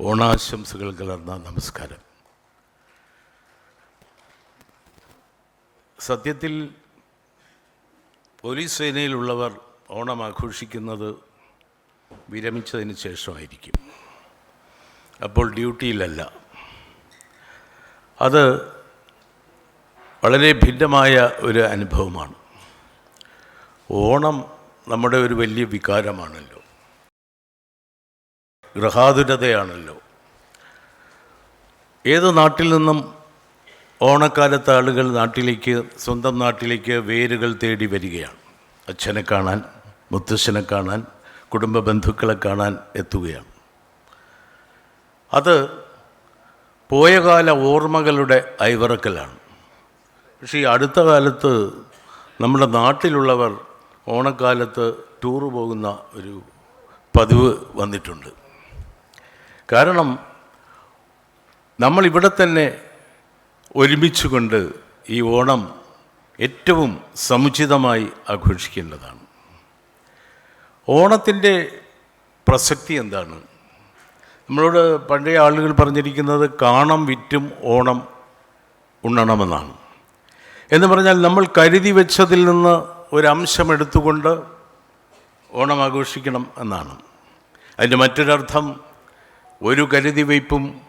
ഓണാശംസകൾ കലർന്ന നമസ്കാരം. സത്യത്തിൽ പോലീസ് സേനയിലുള്ളവർ ഓണം ആഘോഷിക്കുന്നത് വിരമിച്ചതിന് ശേഷമായിരിക്കും. അപ്പോൾ ഡ്യൂട്ടിയിലല്ല. അത് വളരെ ഭിന്നമായ ഒരു അനുഭവമാണ്. ഓണം നമ്മുടെ ഒരു വലിയ വികാരമാണല്ലോ. ഗൃഹാതുരതയാണല്ലോ ഏത് നാട്ടിൽ നിന്നും ഓണക്കാലത്ത് ആളുകൾ നാട്ടിലേക്ക് സ്വന്തം നാട്ടിലേക്ക് വേരുകൾ തേടി വരികയാണ്. അച്ഛനെ കാണാൻ മുത്തശ്ശനെ കാണാൻ കുടുംബ ബന്ധുക്കളെ കാണാൻ എത്തുകയാണ്. അത് പോയകാല ഓർമ്മകളുടെ ഐവറക്കലാണ്. പക്ഷേ ഈ അടുത്ത കാലത്ത് നമ്മുടെ നാട്ടിലുള്ളവർ ഓണക്കാലത്ത് ടൂറ് പോകുന്ന ഒരു പതിവ് വന്നിട്ടുണ്ട്. കാരണം നമ്മളിവിടെ തന്നെ ഒരുമിച്ച് കൊണ്ട് ഈ ഓണം ഏറ്റവും സമുചിതമായി ആഘോഷിക്കേണ്ടതാണ്. ഓണത്തിന്റെ പ്രസക്തി എന്താണ്? നമ്മളോട് പഴയ ആളുകൾ പറഞ്ഞിരിക്കുന്നത് കാണം വിറ്റും ഓണം ഉണ്ണണമെന്നാണ്. എന്ന് പറഞ്ഞാൽ നമ്മൾ കരുതി വെച്ചതിൽ നിന്ന് ഒരംശം എടുത്തുകൊണ്ട് ഓണം ആഘോഷിക്കണം എന്നാണ്. അതിന്റെ മറ്റൊരർത്ഥം ഒരു കരുതി വയ്പും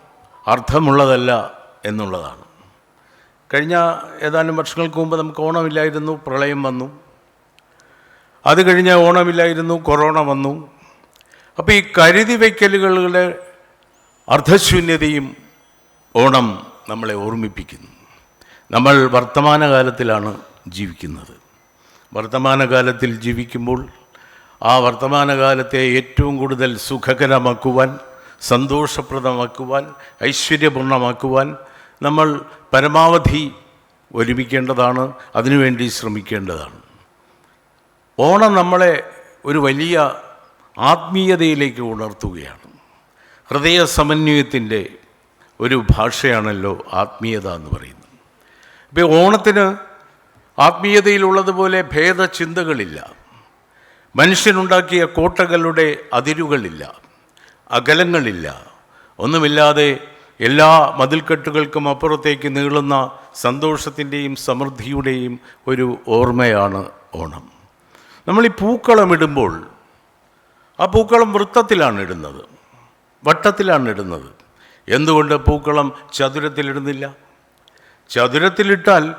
അർത്ഥമുള്ളതല്ല എന്നുള്ളതാണ്. കഴിഞ്ഞ ഏതാനും വർഷങ്ങൾക്ക് മുമ്പ് നമുക്ക് ഓണമില്ലായിരുന്നു പ്രളയം വന്നു. അത് കഴിഞ്ഞ് ഓണമില്ലായിരുന്നു കൊറോണ വന്നു. അപ്പോൾ ഈ കരുതി വയ്ക്കലുകളുടെ അർത്ഥശൂന്യതയും ഓണം നമ്മളെ ഓർമ്മിപ്പിക്കുന്നു. നമ്മൾ വർത്തമാനകാലത്തിലാണ് ജീവിക്കുന്നത്. വർത്തമാനകാലത്തിൽ ജീവിക്കുമ്പോൾ ആ വർത്തമാനകാലത്തെ ഏറ്റവും കൂടുതൽ സുഖകരമാക്കുവാൻ സന്തോഷപ്രദമാക്കുവാൻ ഐശ്വര്യപൂർണമാക്കുവാൻ നമ്മൾ പരമാവധി ഒരുമിക്കേണ്ടതാണ് അതിനുവേണ്ടി ശ്രമിക്കേണ്ടതാണ്. ഓണം നമ്മളെ ഒരു വലിയ ആത്മീയതയിലേക്ക് ഉണർത്തുകയാണ്. ഹൃദയ സമന്വയത്തിന്റെ ഒരു ഭാഷയാണല്ലോ ആത്മീയത എന്ന് പറയുന്നത്. ഇപ്പോൾ ഓണത്തിന് ആത്മീയതയിലുള്ളതുപോലെ ഭേദചിന്തകളില്ല. മനുഷ്യനുണ്ടാക്കിയ കോട്ടകളുടെ അതിരുകളില്ല. അകലങ്ങളില്ല. ഒന്നുമില്ലാതെ എല്ലാ മതിൽക്കെട്ടുകൾക്കും അപ്പുറത്തേക്ക് നീളുന്ന സന്തോഷത്തിന്റെയും സമൃദ്ധിയുടെയും ഒരു ഓർമ്മയാണ് ഓണം. നമ്മൾ ഈ പൂക്കളം ഇടുമ്പോൾ ആ പൂക്കളം വൃത്തത്തിലാണ് ഇടുന്നത് വട്ടത്തിലാണ് ഇടുന്നത്. എന്തുകൊണ്ട് പൂക്കളം ചതുരത്തിലിടുന്നില്ല ചതുരത്തിലിട്ടാൽ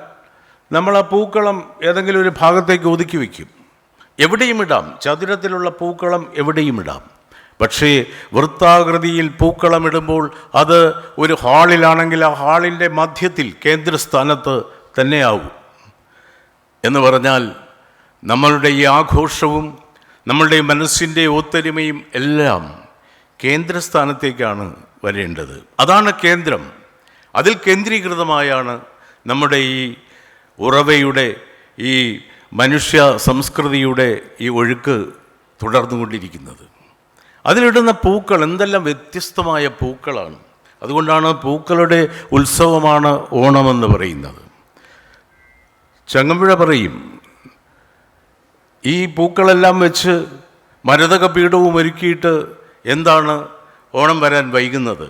നമ്മൾ ആ പൂക്കളം ഏതെങ്കിലും ഒരു ഭാഗത്തേക്ക് ഒതുക്കി വയ്ക്കും. എവിടെയും ഇടാം. ചതുരത്തിലുള്ള പൂക്കളം എവിടെയും ഇടാം. പക്ഷേ വൃത്താകൃതിയിൽ പൂക്കളമിടുമ്പോൾ അത് ഒരു ഹാളിലാണെങ്കിൽ ആ ഹാളിന്റെ മധ്യത്തിൽ കേന്ദ്രസ്ഥാനത്ത് തന്നെയാവും എന്ന് പറഞ്ഞാൽ നമ്മളുടെ ഈ ആഘോഷവും നമ്മളുടെ മനസ്സിന്റെ ഒത്തൊരുമയും എല്ലാം കേന്ദ്രസ്ഥാനത്തേക്കാണ് വരേണ്ടത്. അതാണ് കേന്ദ്രം. അതിൽ കേന്ദ്രീകൃതമായാണ് നമ്മുടെ ഈ ഉറവയുടെ ഈ മനുഷ്യ സംസ്കൃതിയുടെ ഈ ഒഴുക്ക് തുടർന്നുകൊണ്ടിരിക്കുന്നത്. അതിലിടുന്ന പൂക്കൾ എന്തെല്ലാം വ്യത്യസ്തമായ പൂക്കളാണ്. അതുകൊണ്ടാണ് പൂക്കളുടെ ഉത്സവമാണ് ഓണമെന്ന് പറയുന്നത്. ചങ്ങമ്പുഴ പറയും ഈ പൂക്കളെല്ലാം വെച്ച് മരതക പീഠവും ഒരുക്കിയിട്ട് എന്താണ് ഓണം വരാൻ വൈകുന്നത്?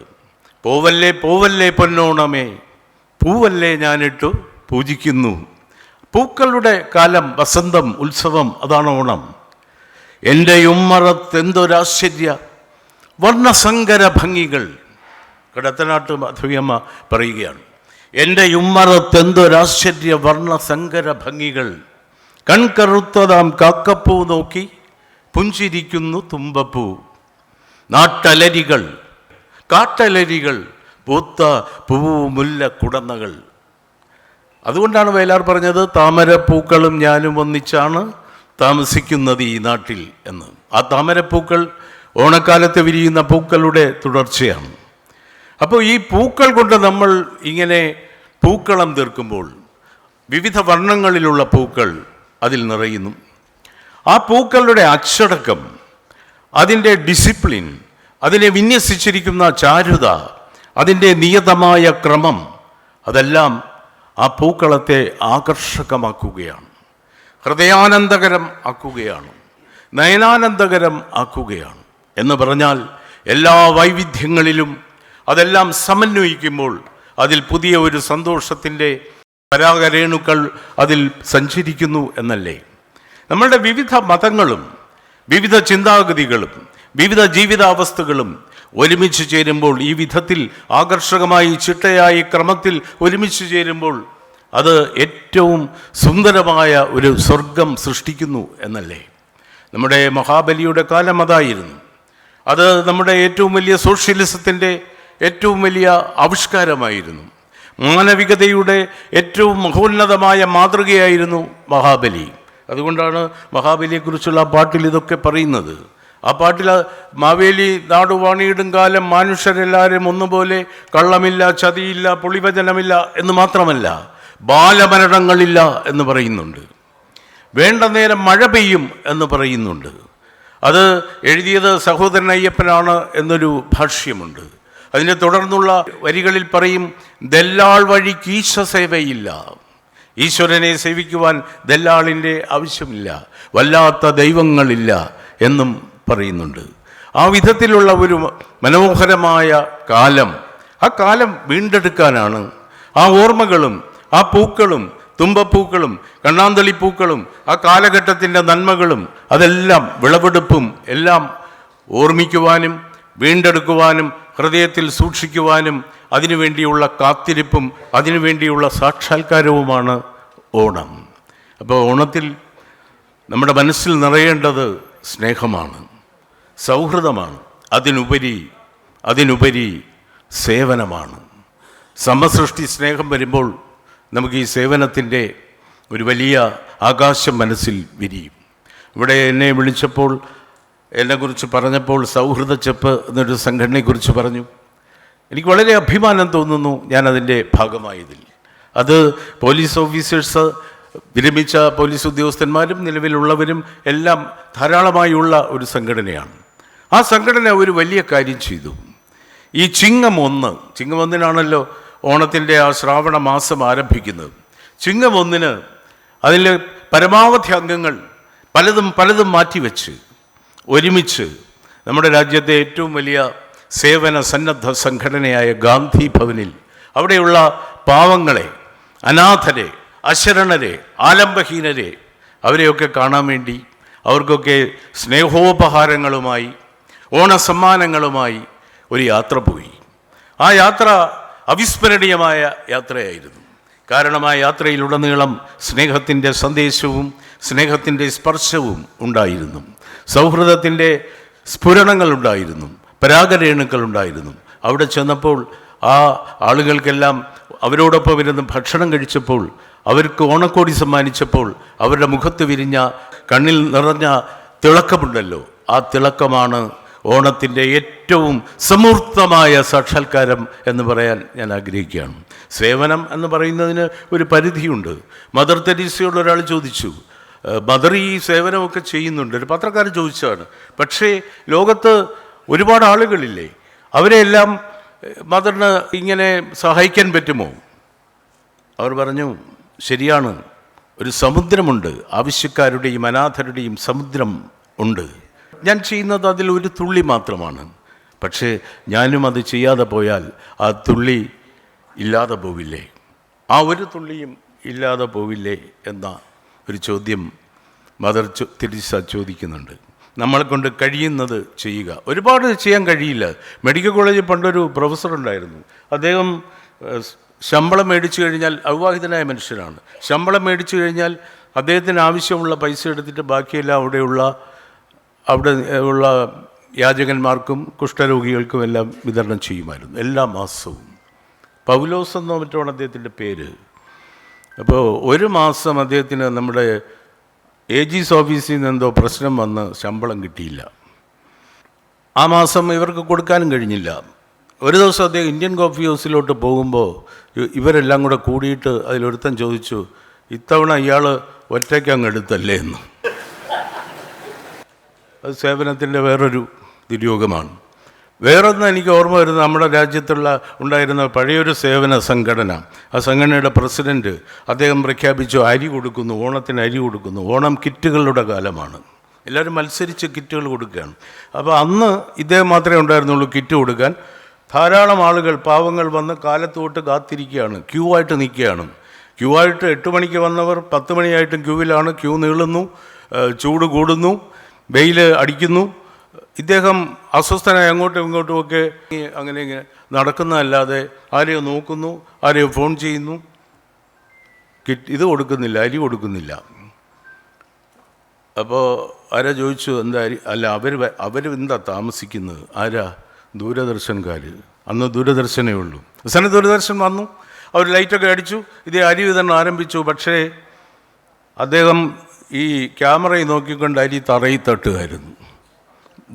പൂവല്ലേ പൂവല്ലേ പൊന്നോണമേ പൂവല്ലേ ഞാനിട്ടു പൂജിക്കുന്നു. പൂക്കളുടെ കാലം വസന്തം ഉത്സവം അതാണ് ഓണം. എന്റെ ഉമ്മറത്തെന്തൊരാശ്ചര്യ വർണസങ്കര ഭംഗികൾ. കിടത്തനാട്ട് മാധവിയമ്മ പറയുകയാണ്. എന്റെ ഉമ്മറത്തെന്തൊരാശ്ചര്യ വർണസങ്കര ഭംഗികൾ. കൺകറുത്തതാം കാക്കപ്പൂ നോക്കി പുഞ്ചിരിക്കുന്നു തുമ്പപ്പൂ. നാട്ടലരികൾ കാട്ടലരികൾ പൂത്ത പൂവു മുല്ല കുടന്നകൾ. അതുകൊണ്ടാണ് വയലാർ പറഞ്ഞത് താമരപ്പൂക്കളും ഞാനും ഒന്നിച്ചാണ് താമസിക്കുന്നത് ഈ നാട്ടിൽ എന്ന്. ആ താമരപ്പൂക്കൾ ഓണക്കാലത്ത് വിരിയുന്ന പൂക്കളുടെ തുടർച്ചയാണ്. അപ്പോൾ ഈ പൂക്കൾ കൊണ്ട് നമ്മൾ ഇങ്ങനെ പൂക്കളം തീർക്കുമ്പോൾ വിവിധ വർണങ്ങളിലുള്ള പൂക്കൾ അതിൽ നിറയുന്നു. ആ പൂക്കളുടെ അച്ചടക്കം അതിന്റെ ഡിസിപ്ലിൻ അതിനെ വിന്യസിച്ചിരിക്കുന്ന ചാരുത അതിന്റെ നിയതമായ ക്രമം അതെല്ലാം ആ പൂക്കളത്തെ ആകർഷകമാക്കുകയാണ്. ഹൃദയാനന്ദകരം ആക്കുകയാണ് നയനാനന്ദകരം ആക്കുകയാണ് എന്ന് പറഞ്ഞാൽ എല്ലാ വൈവിധ്യങ്ങളിലും അതെല്ലാം സമന്വയിക്കുമ്പോൾ അതിൽ പുതിയ ഒരു സന്തോഷത്തിന്റെ പരാഗരേണുക്കൾ അതിൽ സഞ്ചരിക്കുന്നു എന്നല്ലേ? നമ്മളുടെ വിവിധ മതങ്ങളും വിവിധ ചിന്താഗതികളും വിവിധ ജീവിതാവസ്ഥകളും ഒരുമിച്ച് ചേരുമ്പോൾ ഈ വിധത്തിൽ ആകർഷകമായി ചിട്ടയായി ക്രമത്തിൽ ഒരുമിച്ച് ചേരുമ്പോൾ അത് ഏറ്റവും സുന്ദരമായ ഒരു സ്വർഗം സൃഷ്ടിക്കുന്നു എന്നല്ലേ? നമ്മുടെ മഹാബലിയുടെ കാലം അതായിരുന്നു. അത് നമ്മുടെ ഏറ്റവും വലിയ സോഷ്യലിസത്തിന്റെ ഏറ്റവും വലിയ ആവിഷ്കാരമായിരുന്നു. മാനവികതയുടെ ഏറ്റവും മഹോന്നതമായ മാതൃകയായിരുന്നു മഹാബലി. അതുകൊണ്ടാണ് മഹാബലിയെക്കുറിച്ചുള്ള പാട്ടിൽ ഇതൊക്കെ പറയുന്നത്. ആ പാട്ടിൽ മാവേലി നാടുവാണിയിടും കാലം മനുഷ്യരെല്ലാവരും ഒന്നുപോലെ കള്ളമില്ല ചതിയില്ല പൊളിവചനമില്ല എന്ന് മാത്രമല്ല ബാലമരണങ്ങളില്ല എന്ന് പറയുന്നുണ്ട്. വേണ്ട നേരം മഴ പെയ്യും എന്ന് പറയുന്നുണ്ട്. അത് എഴുതിയത് സഹോദരൻ അയ്യപ്പനാണ് എന്നൊരു ഭാഷ്യമുണ്ട്. അതിനെ തുടർന്നുള്ള വരികളിൽ പറയും ദല്ലാൾ വഴി കീശ സേവയില്ല. ഈശ്വരനെ സേവിക്കുവാൻ ദല്ലാളിന്റെ ആവശ്യമില്ല. വല്ലാത്ത ദൈവങ്ങളില്ല എന്നും പറയുന്നുണ്ട്. ആ വിധത്തിലുള്ള ഒരു മനോഹരമായ കാലം ആ കാലം വീണ്ടെടുക്കാനാണ് ആ ഓർമ്മകളും ആ പൂക്കളും തുമ്പപ്പൂക്കളും കണ്ണാന്തളിപ്പൂക്കളും ആ കാലഘട്ടത്തിന്റെ നന്മകളും അതെല്ലാം വിളവെടുപ്പും എല്ലാം ഓർമ്മിക്കുവാനും വീണ്ടെടുക്കുവാനും ഹൃദയത്തിൽ സൂക്ഷിക്കുവാനും അതിനുവേണ്ടിയുള്ള കാത്തിരിപ്പും അതിനുവേണ്ടിയുള്ള സാക്ഷാത്കാരവുമാണ് ഓണം. അപ്പോൾ ഓണത്തിൽ നമ്മുടെ മനസ്സിൽ നിറയേണ്ടത് സ്നേഹമാണ് സൗഹൃദമാണ് അതിനുപരി അതിനുപരി സേവനമാണ്. സമസൃഷ്ടി സ്നേഹം വരുമ്പോൾ നമുക്ക് ഈ സേവനത്തിന്റെ ഒരു വലിയ ആകാശം മനസ്സിൽ വിരിയും. ഇവിടെ എന്നെ വിളിച്ചപ്പോൾ എന്നെക്കുറിച്ച് പറഞ്ഞപ്പോൾ സൗഹൃദ ചെപ്പ് എന്നൊരു സംഘടനയെക്കുറിച്ച് പറഞ്ഞു. എനിക്ക് വളരെ അഭിമാനം തോന്നുന്നു ഞാൻ അതിന്റെ ഭാഗമായതിൽ. അത് പോലീസ് ഓഫീസേഴ്സ് വിരമിച്ച പോലീസ് ഉദ്യോഗസ്ഥന്മാരും നിലവിലുള്ളവരും എല്ലാം ധാരാളമായുള്ള ഒരു സംഘടനയാണ്. ആ സംഘടന ഒരു വലിയ കാര്യം ചെയ്തു. ഈ ചിങ്ങം ഒന്ന് ചിങ്ങം ഒന്നിനാണല്ലോ ഓണത്തിന്റെ ആ ശ്രാവണ മാസം ആരംഭിക്കുന്നത്. ചിങ്ങം ഒന്നിന് അതിൽ പരമാവധി അംഗങ്ങൾ പലതും പലതും മാറ്റിവെച്ച് ഒരുമിച്ച് നമ്മുടെ രാജ്യത്തെ ഏറ്റവും വലിയ സേവന സന്നദ്ധ സംഘടനയായ ഗാന്ധി ഭവനിൽ അവിടെയുള്ള പാവങ്ങളെ അനാഥരെ അശരണരെ ആലംബഹീനരെ അവരെയൊക്കെ കാണാൻ വേണ്ടി അവർക്കൊക്കെ സ്നേഹോപഹാരങ്ങളുമായി ഓണസമ്മാനങ്ങളുമായി ഒരു യാത്ര പോയി. ആ യാത്ര അവിസ്മരണീയമായ യാത്രയായിരുന്നു. കാരണം ആ യാത്രയിലുടനീളം സ്നേഹത്തിന്റെ സന്ദേശവും സ്നേഹത്തിന്റെ സ്പർശവും ഉണ്ടായിരുന്നു. സൗഹൃദത്തിന്റെ സ്ഫുരണങ്ങളുണ്ടായിരുന്നു പരാഗരേണുക്കളുണ്ടായിരുന്നു അവിടെ ചെന്നപ്പോൾ ആ ആളുകൾക്കെല്ലാം അവരോടൊപ്പം ഇരുന്ന് ഭക്ഷണം കഴിച്ചപ്പോൾ അവർക്ക് ഓണക്കോടി സമ്മാനിച്ചപ്പോൾ അവരുടെ മുഖത്ത് വിരിഞ്ഞ കണ്ണിൽ നിറഞ്ഞ തിളക്കമുണ്ടല്ലോ. ആ തിളക്കമാണ് ഓണത്തിന്റെ ഏറ്റവും സമൂർത്തമായ സാക്ഷാത്കാരം എന്ന് പറയാൻ ഞാൻ ആഗ്രഹിക്കുകയാണ്. സേവനം എന്ന് പറയുന്നതിന് ഒരു പരിധിയുണ്ട്. മദർ തെരീസയോട് ഒരാൾ ചോദിച്ചു "ഏഹ്, മദർ ഈ സേവനമൊക്കെ ചെയ്യുന്നുണ്ട്. ഒരു പത്രക്കാരൻ ചോദിച്ചതാണ്. പക്ഷേ ലോകത്ത് ഒരുപാട് ആളുകളില്ലേ? അവരെല്ലാം മദറിന് ഇങ്ങനെ സഹായിക്കാൻ പറ്റുമോ? അവർ പറഞ്ഞു ശരിയാണ്. ഒരു സമുദ്രമുണ്ട്. ആവശ്യക്കാരുടെയും അനാഥരുടെയും സമുദ്രം ഉണ്ട്. ഞാൻ ചെയ്യുന്നത് അതിൽ ഒരു തുള്ളി മാത്രമാണ്. പക്ഷേ ഞാനും അത് ചെയ്യാതെ പോയാൽ ആ തുള്ളി ഇല്ലാതെ പോവില്ലേ? ആ ഒരു തുള്ളിയും ഇല്ലാതെ പോവില്ലേ എന്ന ഒരു ചോദ്യം മദർ തിരിച്ച ചോദിക്കുന്നുണ്ട്. നമ്മളെ കൊണ്ട് കഴിയുന്നത് ചെയ്യുക. ഒരുപാട് ചെയ്യാൻ കഴിയില്ല. മെഡിക്കൽ കോളേജിൽ പണ്ടൊരു പ്രൊഫസർ ഉണ്ടായിരുന്നു. അദ്ദേഹം ശമ്പളം മേടിച്ചു കഴിഞ്ഞാൽ അവിവാഹിതനായ മനുഷ്യനാണ്. ശമ്പളം മേടിച്ചു കഴിഞ്ഞാൽ അദ്ദേഹത്തിന് ആവശ്യമുള്ള പൈസ എടുത്തിട്ട് ബാക്കിയെല്ലാം അവിടെയുള്ള അവിടെ ഉള്ള യാചകന്മാർക്കും കുഷ്ഠരോഗികൾക്കും എല്ലാം വിതരണം ചെയ്യുമായിരുന്നു. എല്ലാ മാസവും. പൗലോസ് എന്നോ മറ്റോ അദ്ദേഹത്തിന്റെ പേര്. അപ്പോൾ ഒരു മാസം അദ്ദേഹത്തിന് നമ്മുടെ എ ജിസ് ഓഫീസിൽ നിന്ന് എന്തോ പ്രശ്നം വന്ന് ശമ്പളം കിട്ടിയില്ല. ആ മാസം ഇവർക്ക് കൊടുക്കാനും കഴിഞ്ഞില്ല. ഒരു ദിവസം അദ്ദേഹം ഇന്ത്യൻ കോഫി ഹൗസിലോട്ട് പോകുമ്പോൾ ഇവരെല്ലാം കൂടെ കൂടിയിട്ട് അതിലൊരുത്തൻ ചോദിച്ചു ഇത്തവണ ഇയാൾ ഒറ്റയ്ക്ക് അങ്ങ് എടുത്തല്ലേ? എന്ന്. അത് സേവനത്തിന്റെ വേറൊരു ദുര്യോഗമാണ് വേറൊന്ന് എനിക്ക് ഓർമ്മ വരുന്നത് നമ്മുടെ രാജ്യത്തുള്ള ഉണ്ടായിരുന്ന പഴയൊരു സേവന സംഘടന. ആ സംഘടനയുടെ പ്രസിഡന്റ് അദ്ദേഹം പ്രഖ്യാപിച്ചു അരി കൊടുക്കുന്നു ഓണത്തിന് അരി കൊടുക്കുന്നു ഓണം കിറ്റുകളുടെ കാലമാണ്. എല്ലാവരും മത്സരിച്ച് കിറ്റുകൾ കൊടുക്കുകയാണ്. അപ്പോൾ അന്ന് ഇദ്ദേഹം മാത്രമേ ഉണ്ടായിരുന്നുള്ളൂ കിറ്റ് കൊടുക്കാൻ. ധാരാളം ആളുകൾ പാവങ്ങൾ വന്ന് കാലത്തോട്ട് കാത്തിരിക്കുകയാണ് ക്യൂ ആയിട്ട് നിൽക്കുകയാണ്. ക്യൂ ആയിട്ട് എട്ട് മണിക്ക് വന്നവർ പത്ത് മണിയായിട്ടും ക്യൂവിലാണ് ക്യൂ നീളുന്നു ചൂട് കൂടുന്നു. വെയിൽ അടിക്കുന്നു. ഇദ്ദേഹം അസ്വസ്ഥനായി അങ്ങോട്ടും ഇങ്ങോട്ടും ഒക്കെ അങ്ങനെ ഇങ്ങനെ നടക്കുന്നതല്ലാതെ ആരെയോ നോക്കുന്നു ആരെയോ ഫോൺ ചെയ്യുന്നു. കിറ്റ് ഇത് കൊടുക്കുന്നില്ല അരി കൊടുക്കുന്നില്ല. അപ്പോൾ ആരാ ചോദിച്ചു എന്താ അരി? അല്ല അവർ അവർ എന്താ താമസിക്കുന്നത്? ആരാ? ദൂരദർശൻകാർ അന്ന് ദൂരദർശനേ ഉള്ളൂ. അവസാനം ദൂരദർശൻ വന്നു. അവർ ലൈറ്റൊക്കെ അടിച്ചു. ഇതേ അരി വിതരണം ആരംഭിച്ചു. പക്ഷേ അദ്ദേഹം ഈ ക്യാമറയിൽ നോക്കിക്കൊണ്ട് അരി തറയിൽ തട്ടുമായിരുന്നു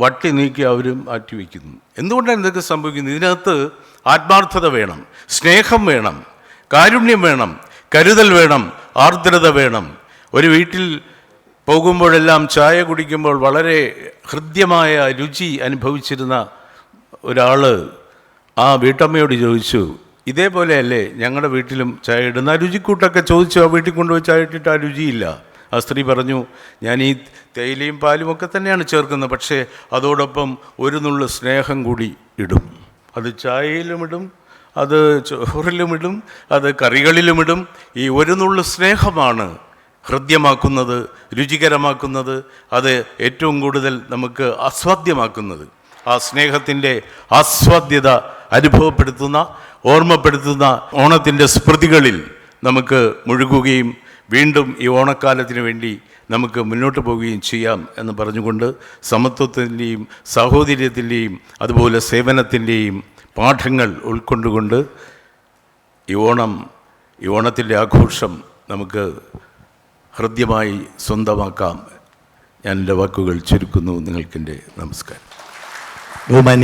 വട്ടി നീക്കി അവരും മാറ്റിവെക്കുന്നു. എന്തുകൊണ്ടാണ് ഇതൊക്കെ സംഭവിക്കുന്നത്? ഇതിനകത്ത് ആത്മാർത്ഥത വേണം സ്നേഹം വേണം കാരുണ്യം വേണം കരുതൽ വേണം ആർദ്രത വേണം. ഒരു വീട്ടിൽ പോകുമ്പോഴെല്ലാം ചായ കുടിക്കുമ്പോൾ വളരെ ഹൃദ്യമായ രുചി അനുഭവിച്ചിരുന്ന ഒരാൾ ആ വീട്ടമ്മയോട് ചോദിച്ചു ഇതേപോലെയല്ലേ ഞങ്ങളുടെ വീട്ടിലും ചായ ഇടുന്ന രുചിക്കൂട്ടൊക്കെ ചോദിച്ചു ആ വീട്ടിൽ കൊണ്ടുപോയി ചായ ഇട്ടിട്ട് ആ രുചിയില്ല. ആ സ്ത്രീ പറഞ്ഞു ഞാൻ ഈ തേയിലയും പാലും ഒക്കെ തന്നെയാണ് ചേർക്കുന്നത് പക്ഷേ അതോടൊപ്പം ഒരു നുള്ളു സ്നേഹം കൂടി ഇടും. അത് ചായയിലും ഇടും അത് ചോറിലും ഇടും അത് കറികളിലും ഇടും. ഈ ഒരു നുള്ളു സ്നേഹമാണ് ഹൃദ്യമാക്കുന്നത് രുചികരമാക്കുന്നത് അത് ഏറ്റവും കൂടുതൽ നമുക്ക് ആസ്വാദ്യമാക്കുന്നത് ആ സ്നേഹത്തിന്റെ ആസ്വാദ്യത അനുഭവപ്പെടുത്തുന്ന ഓർമ്മപ്പെടുത്തുന്ന ഓണത്തിന്റെ സ്മൃതികളിൽ നമുക്ക് മുഴുകുകയും വീണ്ടും ഈ ഓണക്കാലത്തിന് വേണ്ടി നമുക്ക് മുന്നോട്ട് പോവുകയും ചെയ്യാം എന്ന് പറഞ്ഞുകൊണ്ട് സമത്വത്തിന്റെയും സാഹോദര്യത്തിന്റെയും അതുപോലെ സേവനത്തിന്റെയും പാഠങ്ങൾ ഉൾക്കൊണ്ടുകൊണ്ട് ഈ ഓണം ഈ ഓണത്തിന്റെ ആഘോഷം നമുക്ക് ഹൃദ്യമായി സ്വന്തമാക്കാം. ഞാൻ എന്റെ വാക്കുകൾ ചുരുക്കുന്നു. നിങ്ങൾക്കെന്റെ നമസ്കാരം.